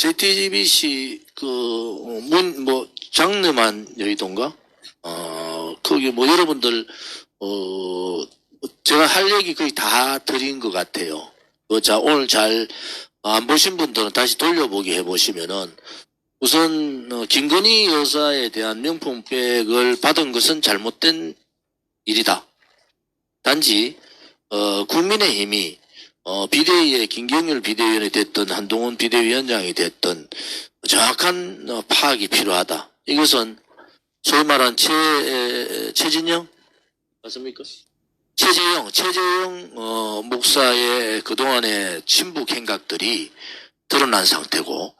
JTBC 그 문 뭐 장르만 여의도인가? 어 거기 뭐 여러분들 어 제가 할 얘기 거의 다 드린 것 같아요. 어, 자 오늘 잘 안 보신 분들은 다시 돌려보기 해보시면은 우선 어, 김건희 여사에 대한 명품백을 받은 것은 잘못된 일이다. 단지 어, 국민의힘이 어, 비대위의 김경률 비대위원이 됐든 한동훈 비대위원장이 됐든 정확한 어, 파악이 필요하다. 이것은 소위 말한 최 에, 최진영 맞습니까? 최재형 최재형 어, 목사의 그동안의 친북 행각들이 드러난 상태고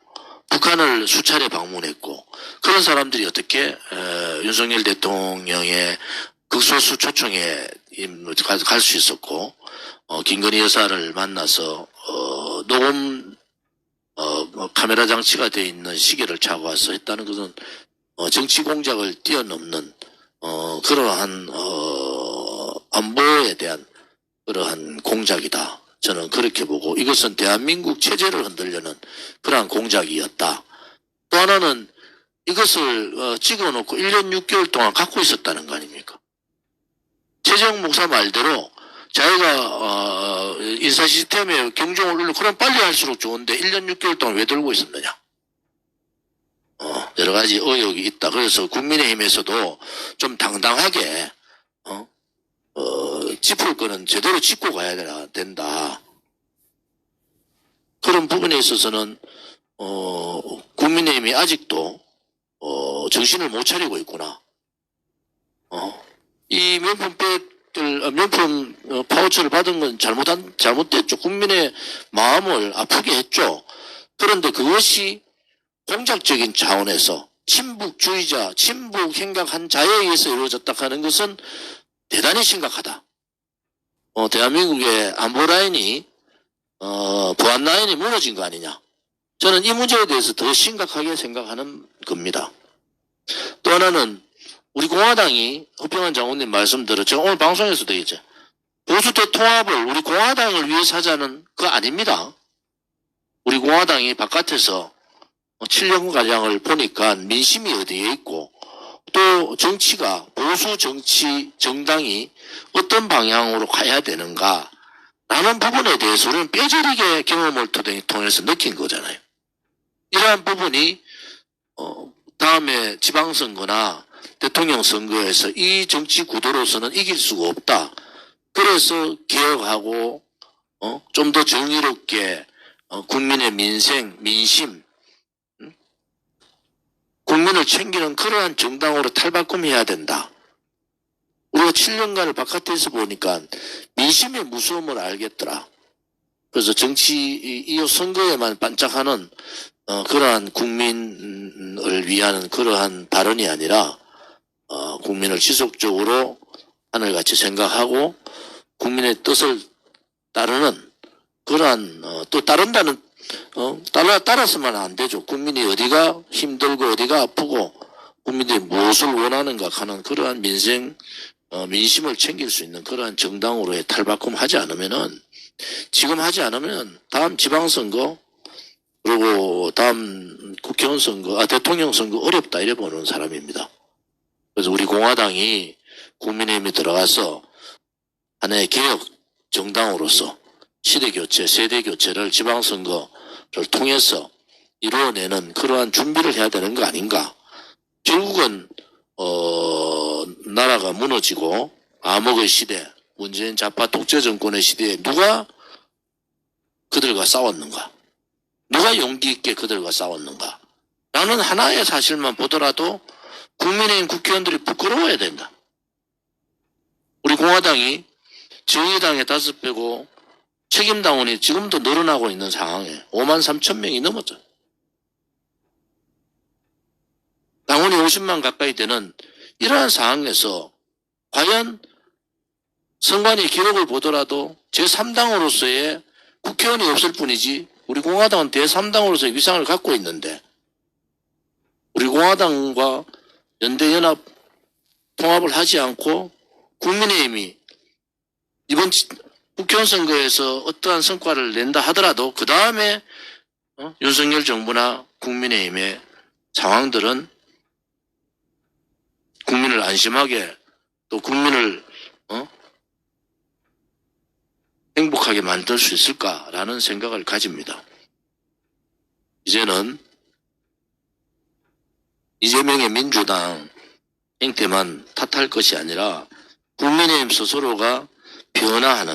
북한을 수차례 방문했고 그런 사람들이 어떻게 에, 윤석열 대통령의 극소수 초청에 갈 수 있었고 어, 김건희 여사를 만나서 어, 녹음 어, 뭐 카메라 장치가 돼 있는 시계를 차고 와서 했다는 것은 어, 정치 공작을 뛰어넘는 어, 그러한 어, 안보에 대한 그러한 공작이다. 저는 그렇게 보고 이것은 대한민국 체제를 흔들려는 그러한 공작이었다. 또 하나는 이것을 어, 찍어놓고 1년 6개월 동안 갖고 있었다는 거 아닙니까? 최재형 목사 말대로 자기가 어, 인사 시스템에 경종을 울려 그럼 빨리 할수록 좋은데 1년 6개월 동안 왜 들고 있었느냐? 어, 여러 가지 의혹이 있다. 그래서 국민의힘에서도 좀 당당하게 어, 어, 짚을 거는 제대로 짚고 가야 된다. 그런 부분에 있어서는 어, 국민의힘이 아직도 어, 정신을 못 차리고 있구나. 어, 이 명품백 들, 어, 명품 어, 파우처를 받은 건 잘못한, 잘못됐죠. 국민의 마음을 아프게 했죠. 그런데 그것이 공작적인 차원에서 친북주의자, 친북 행각한 자에 의해서 이루어졌다 하는 것은 대단히 심각하다. 어, 대한민국의 안보 라인이, 어, 보안 라인이 무너진 거 아니냐. 저는 이 문제에 대해서 더 심각하게 생각하는 겁니다. 또 하나는 우리 공화당이 허평한 장군님 말씀대로 제가 오늘 방송에서도 이제 보수 대통합을 우리 공화당을 위해서 하자는 거 아닙니다. 우리 공화당이 바깥에서 7년 가량을 보니까 민심이 어디에 있고 또 정치가 보수 정치 정당이 어떤 방향으로 가야 되는가 라는 부분에 대해서 우리는 뼈저리게 경험을 통해서 느낀 거잖아요. 이러한 부분이 어, 다음에 지방선거나 대통령 선거에서 이 정치 구도로서는 이길 수가 없다. 그래서 개혁하고 어, 좀 더 정의롭게 어, 국민의 민생, 민심, 음? 국민을 챙기는 그러한 정당으로 탈바꿈해야 된다. 우리가 7년간을 바깥에서 보니까 민심의 무서움을 알겠더라. 그래서 정치 이, 이 선거에만 반짝하는 어, 그러한 국민을 위한 그러한 발언이 아니라 어, 국민을 지속적으로 하늘같이 생각하고 국민의 뜻을 따르는 그러한 어, 또 따른다는 어, 따라 따라서만 안 되죠. 국민이 어디가 힘들고 어디가 아프고 국민들이 무엇을 원하는가 하는 그러한 민생 어, 민심을 챙길 수 있는 그러한 정당으로의 탈바꿈하지 않으면은 지금 하지 않으면 다음 지방선거 그리고 다음 국회의원 선거, 아, 대통령 선거 어렵다 이래 보는 사람입니다. 그래서 우리 공화당이 국민의힘에 들어가서 하나의 개혁 정당으로서 시대 교체, 세대 교체를 지방선거를 통해서 이루어내는 그러한 준비를 해야 되는 거 아닌가. 결국은, 어, 나라가 무너지고 암흑의 시대, 문재인 좌파 독재 정권의 시대에 누가 그들과 싸웠는가? 누가 용기 있게 그들과 싸웠는가? 라는 하나의 사실만 보더라도 국민의힘 국회의원들이 부끄러워야 된다. 우리 공화당이 정의당에 다섯 배고 책임당원이 지금도 늘어나고 있는 상황에 5만 3천 명이 넘었죠. 당원이 50만 가까이 되는 이러한 상황에서 과연 선관위 기록을 보더라도 제3당으로서의 국회의원이 없을 뿐이지 우리 공화당은 대3당으로서의 위상을 갖고 있는데 우리 공화당과 연대연합 통합을 하지 않고 국민의힘이 이번 지- 국회의원 선거에서 어떠한 성과를 낸다 하더라도 그 다음에 어? 윤석열 정부나 국민의힘의 상황들은 국민을 안심하게 또 국민을 어? 행복하게 만들 수 있을까라는 생각을 가집니다. 이제는 이재명의 민주당 행태만 탓할 것이 아니라 국민의힘 스스로가 변화하는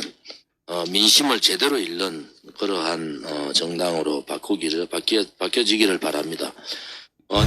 어, 민심을 제대로 읽는 그러한 어, 정당으로 바꾸기를 바뀌어, 바뀌어지기를 바랍니다. 어,